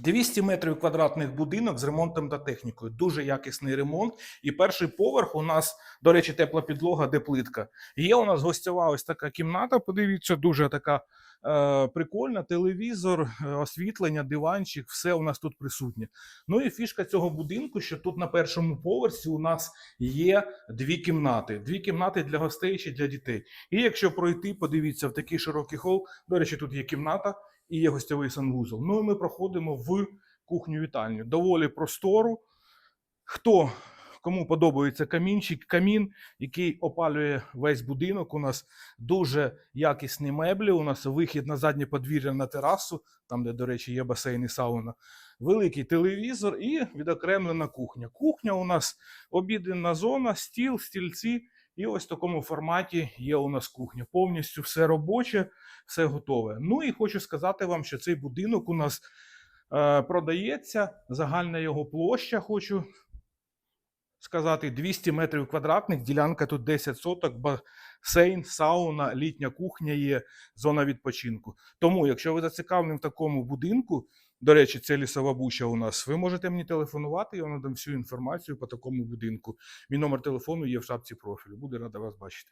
200 метрів квадратних будинок з ремонтом та технікою. Дуже якісний ремонт. І перший поверх у нас, до речі, тепла підлога, де плитка. Є у нас гостьова ось така кімната. Подивіться, дуже така е, прикольна. Телевізор, е, освітлення, диванчик, все у нас тут присутнє. Ну і фішка цього будинку, що тут на першому поверсі у нас є дві кімнати. Дві кімнати для гостей чи для дітей. І якщо пройти, подивіться в такий широкий хол. До речі, тут є кімната і є гостьовий санвузол. Ну і ми проходимо в кухню вітальню. Доволі простору. Хто кому подобається камінчик, камін, який опалює весь будинок. У нас дуже якісні меблі. У нас вихід на заднє подвір'я на терасу, там, де, до речі, є басейн і сауна. Великий телевізор і відокремлена кухня. Кухня у нас обіденна зона, стіл, стільці. І ось в такому форматі є у нас кухня. Повністю все робоче, все готове. Ну і хочу сказати вам, що цей будинок у нас е, продається. Загальна його площа, хочу сказати, 200 метрів квадратних. Ділянка тут 10 соток, басейн, сауна, літня кухня є, зона відпочинку. Тому, якщо ви зацікавлені в такому будинку, до речі, це лісова буча у нас. Ви можете мені телефонувати, я вам надам всю інформацію по такому будинку. Мій номер телефону є в шапці профілю. Буду рада вас бачити.